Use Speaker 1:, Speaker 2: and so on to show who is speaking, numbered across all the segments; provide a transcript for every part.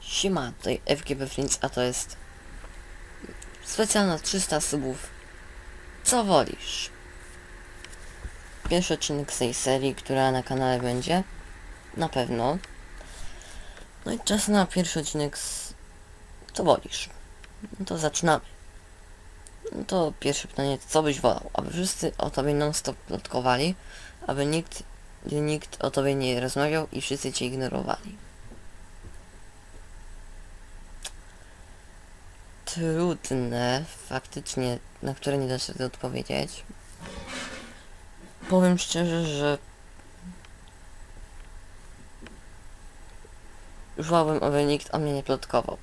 Speaker 1: Siema, tutaj FGB Flint, a to jest specjalna 300 subów. Co wolisz? Pierwszy odcinek z tej serii, która na kanale będzie. Na pewno. No i czas na pierwszy odcinek z... Co wolisz? No to zaczynamy. No to pierwsze pytanie, co byś wolał? Aby wszyscy o tobie non-stop plotkowali, aby nikt, nikt o tobie nie rozmawiał i wszyscy cię ignorowali. trudne, faktycznie, na które nie da się odpowiedzieć. Powiem szczerze, że wolałbym, aby nikt o mnie nie plotkował.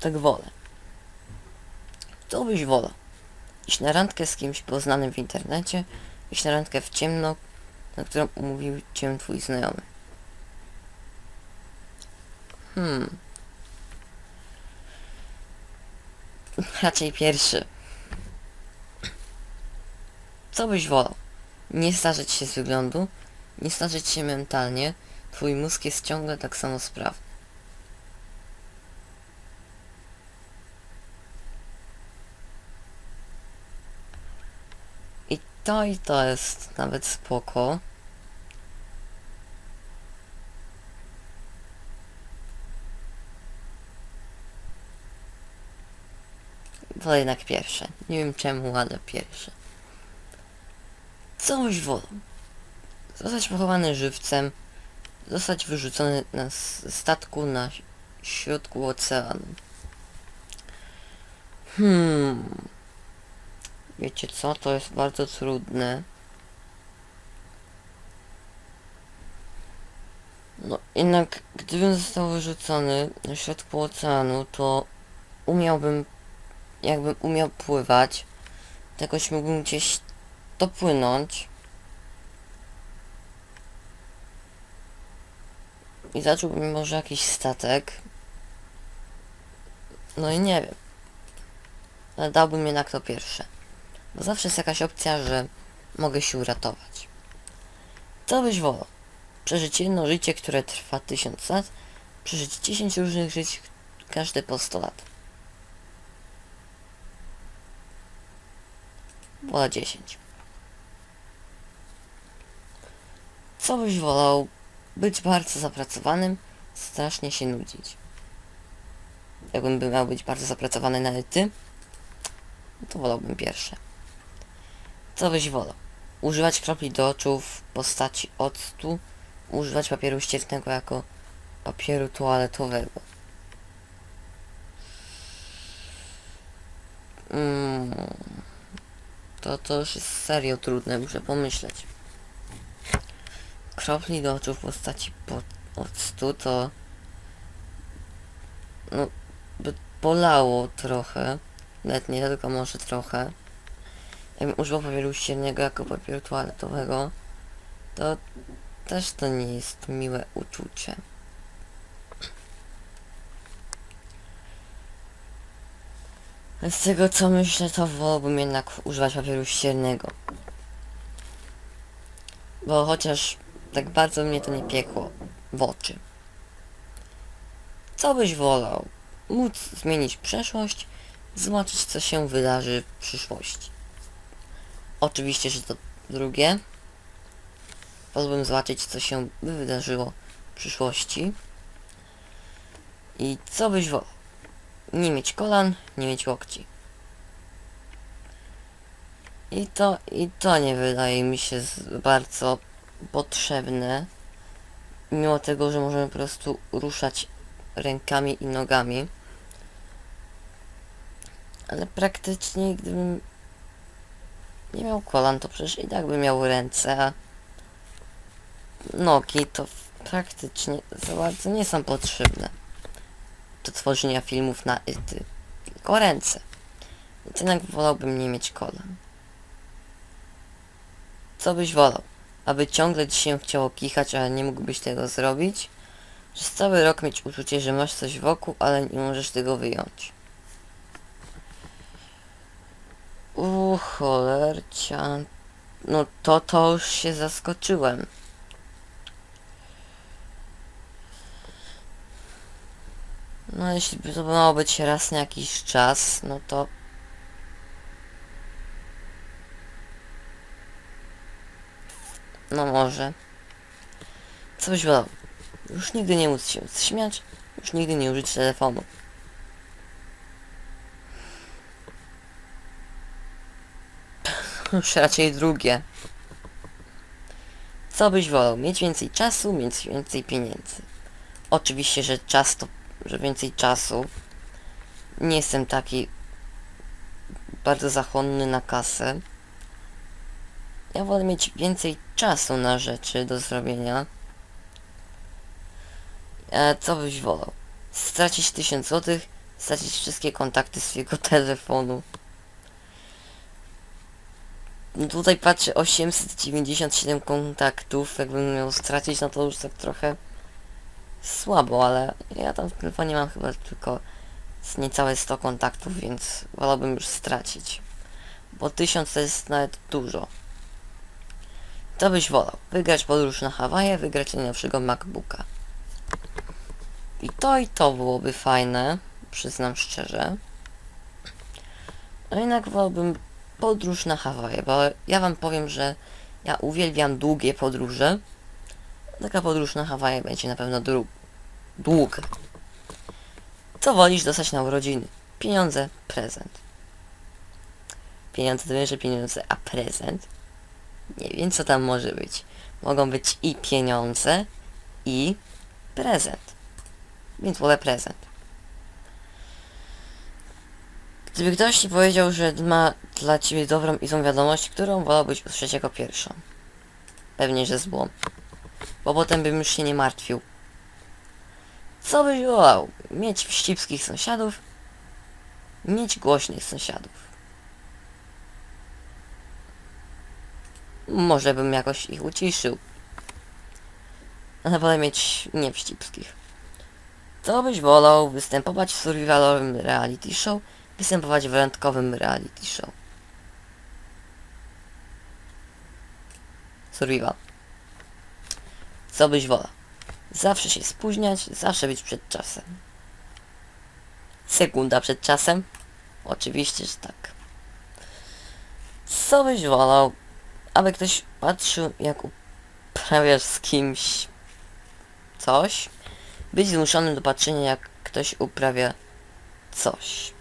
Speaker 1: Tak wolę. Co byś wolał? Iść na randkę z kimś poznanym w internecie, iść na randkę w ciemno, na którą umówił cię twój znajomy. Hmm. Raczej pierwszy. Co byś wolał? Nie starzeć się z wyglądu, nie starzeć się mentalnie, twój mózg jest ciągle tak samo sprawny. I to i to jest nawet spoko. Wolę jednak pierwsze. Nie wiem czemu, ale pierwsze. Co byś wolał? Zostać pochowany żywcem, zostać wyrzucony na statku na środku oceanu. Hmm. Wiecie co? To jest bardzo trudne. No jednak gdybym został wyrzucony na środku oceanu, to umiałbym jakbym umiał pływać, to jakoś mógłbym gdzieś dopłynąć i zacząłbym może jakiś statek. No i nie wiem. Ale dałbym jednak to pierwsze. Bo zawsze jest jakaś opcja, że mogę się uratować. Co byś wolał? Przeżyć jedno życie, które trwa tysiąc lat, przeżyć 10 różnych żyć, każde po 100 lat. Wola 10. Co byś wolał? Być bardzo zapracowanym, strasznie się nudzić. Jakbym miał być bardzo zapracowany na ety, to wolałbym pierwsze. Co byś wolał? Używać kropli do oczu w postaci octu, używać papieru ściertnego jako papieru toaletowego. Mm. To to już jest serio trudne, muszę pomyśleć. Kropli do oczu w postaci po octu to... No, by bolało trochę. Nawet nie tylko może trochę. Jakbym używał papieru ściernego jako papieru toaletowego, to też to nie jest miłe uczucie. Z tego co myślę, to wolałbym jednak używać papieru ściernego. Bo chociaż tak bardzo mnie to nie piekło w oczy. Co byś wolał? Móc zmienić przeszłość, zobaczyć co się wydarzy w przyszłości. Oczywiście, że to drugie. Wolałbym zobaczyć co się by wydarzyło w przyszłości. I co byś wolał? Nie mieć kolan, nie mieć łokci. I to, i to nie wydaje mi się bardzo potrzebne. Mimo tego, że możemy po prostu ruszać rękami i nogami. Ale praktycznie gdybym nie miał kolan, to przecież i tak bym miał ręce, a nogi to praktycznie za bardzo nie są potrzebne do tworzenia filmów na ety. Tylko ręce. Więc jednak wolałbym nie mieć kolan. Co byś wolał? Aby ciągle ci się chciało kichać, ale nie mógłbyś tego zrobić? Przez cały rok mieć uczucie, że masz coś wokół, ale nie możesz tego wyjąć. U cholercia. No to to już się zaskoczyłem. No jeśli by to miało być raz na jakiś czas, no to... No może. Co byś wolał? Już nigdy nie móc się śmiać, już nigdy nie użyć telefonu. Już raczej drugie. Co byś wolał? Mieć więcej czasu, mieć więcej pieniędzy. Oczywiście, że czas to, że więcej czasu. Nie jestem taki bardzo zachłonny na kasę. Ja wolę mieć więcej czasu na rzeczy do zrobienia. E, co byś wolał? Stracić 1000 zł, stracić wszystkie kontakty swojego telefonu. No Tutaj patrzę 897 kontaktów, jakbym miał stracić, no to już tak trochę słabo, ale ja tam w telefonie mam chyba tylko niecałe 100 kontaktów, więc wolałbym już stracić. Bo 1000 to jest nawet dużo. To byś wolał? Wygrać podróż na Hawaje, wygrać najnowszego MacBooka. I to i to byłoby fajne, przyznam szczerze. A jednak wolałbym podróż na Hawaje, bo ja wam powiem, że ja uwielbiam długie podróże. Taka podróż na Hawaje będzie na pewno długa. Co wolisz dostać na urodziny? Pieniądze, prezent. Pieniądze to wiem, że pieniądze, a prezent? Nie wiem, co tam może być. Mogą być i pieniądze, i prezent. Więc wolę prezent. Gdyby ktoś ci powiedział, że ma dla ciebie dobrą i złą wiadomość, którą wolałbyś usłyszeć jako pierwszą? Pewnie, że złą. Bo potem bym już się nie martwił. Co byś wolał? Mieć wścibskich sąsiadów? Mieć głośnych sąsiadów? Może bym jakoś ich uciszył. Ale wolę mieć niewścibskich. Co byś wolał? Występować w survivalowym reality show? Występować w randkowym reality show? Survival. Co byś wolał? Zawsze się spóźniać, zawsze być przed czasem. Sekunda przed czasem? Oczywiście, że tak. Co byś wolał? Aby ktoś patrzył, jak uprawiasz z kimś coś? Być zmuszonym do patrzenia, jak ktoś uprawia coś.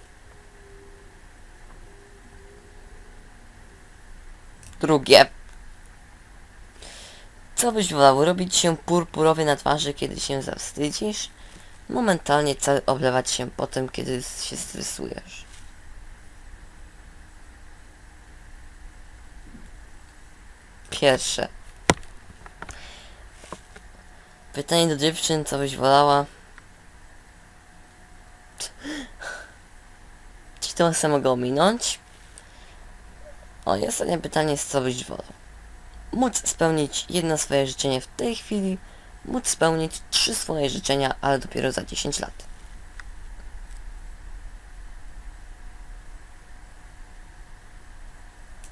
Speaker 1: Drugie. Co byś wolał? Robić się purpurowy na twarzy, kiedy się zawstydzisz? Momentalnie cały oblewać się potem, kiedy się stresujesz. Pierwsze. Pytanie do dziewczyn, co byś wolała? Czy to samo mogę ominąć? O, i ostatnie pytanie jest, co byś wolał? Móc spełnić jedno swoje życzenie w tej chwili, móc spełnić trzy swoje życzenia, ale dopiero za 10 lat.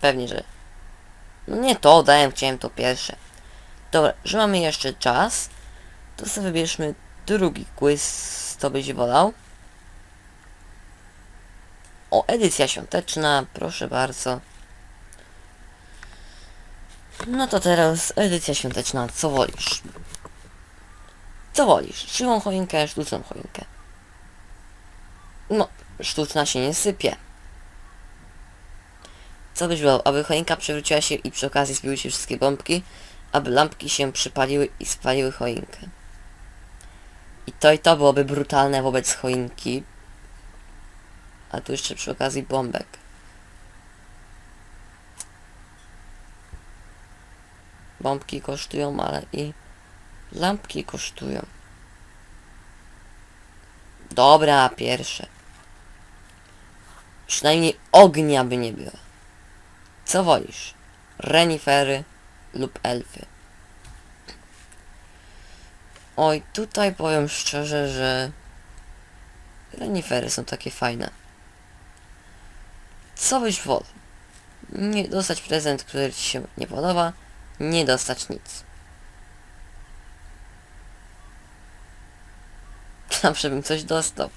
Speaker 1: Pewnie, że... No nie to, dałem, chciałem to pierwsze. Dobra, że mamy jeszcze czas, to sobie wybierzmy drugi quiz, co byś wolał. O, edycja świąteczna, proszę bardzo. No to teraz edycja świąteczna, co wolisz? Co wolisz? Siłą choinkę, sztuczną choinkę? No, sztuczna się nie sypie. Co byś wolał? Aby choinka przewróciła się i przy okazji zbiły się wszystkie bombki? Aby lampki się przypaliły i spaliły choinkę? I to i to byłoby brutalne wobec choinki. A tu jeszcze przy okazji bombek. Bombki kosztują, ale i lampki kosztują. Dobra, pierwsze. Przynajmniej ognia by nie było. Co wolisz? Renifery lub elfy? Oj, tutaj powiem szczerze, że renifery są takie fajne. Co byś wolał? Nie dostać prezent, który ci się nie podoba. Nie dostać nic. Zawsze bym coś dostał.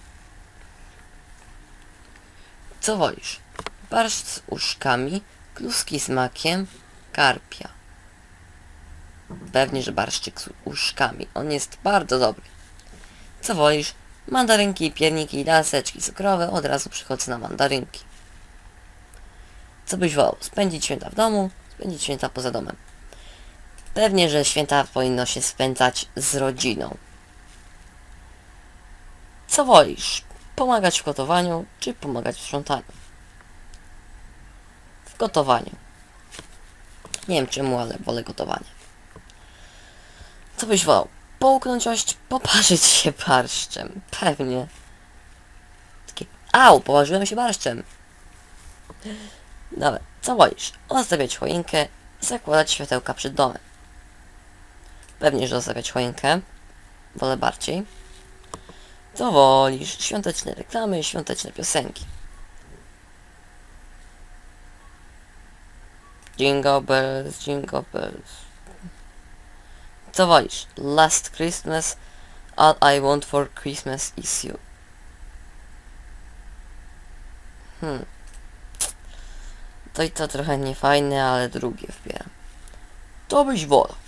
Speaker 1: Co wolisz? Barszcz z uszkami, kluski z makiem, karpia. Pewnie, że barszczyk z uszkami. On jest bardzo dobry. Co wolisz? Mandarynki, pierniki, laseczki cukrowe. Od razu przychodzę na mandarynki. Co byś wolał? Spędzić święta w domu? Spędzić święta poza domem? Pewnie, że święta powinno się spędzać z rodziną. Co wolisz? Pomagać w gotowaniu, czy pomagać w sprzątaniu? W gotowaniu. Nie wiem czemu, ale wolę gotowanie. Co byś wolał? Połknąć ość, poparzyć się barszczem. Pewnie. Takie, au, położyłem się barszczem. Dobra, co wolisz? Ozdabiać choinkę, zakładać światełka przed domem. Pewnie, że ozdabiać choinkę. Wolę bardziej. Co wolisz? Świąteczne reklamy, świąteczne piosenki. Jingle bells, jingle bells. Co wolisz? Last Christmas, all I want for Christmas is you. Hmm. To i to trochę niefajne, ale drugie wbieram. To byś wolał.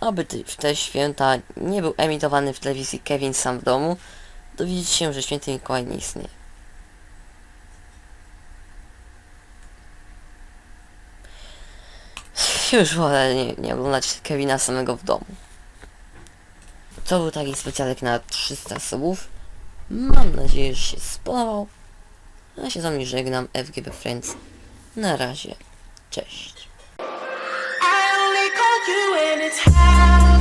Speaker 1: Aby w te święta nie był emitowany w telewizji Kevin sam w domu, dowiedzieć się, że święty Mikołaj nie istnieje. Już wolę nie, nie oglądać Kevina samego w domu. To był taki specjalek na 300 subów. Mam nadzieję, że się spodobał. Ja się z wami żegnam, FGB Friends. Na razie. Cześć.
Speaker 2: When it's high.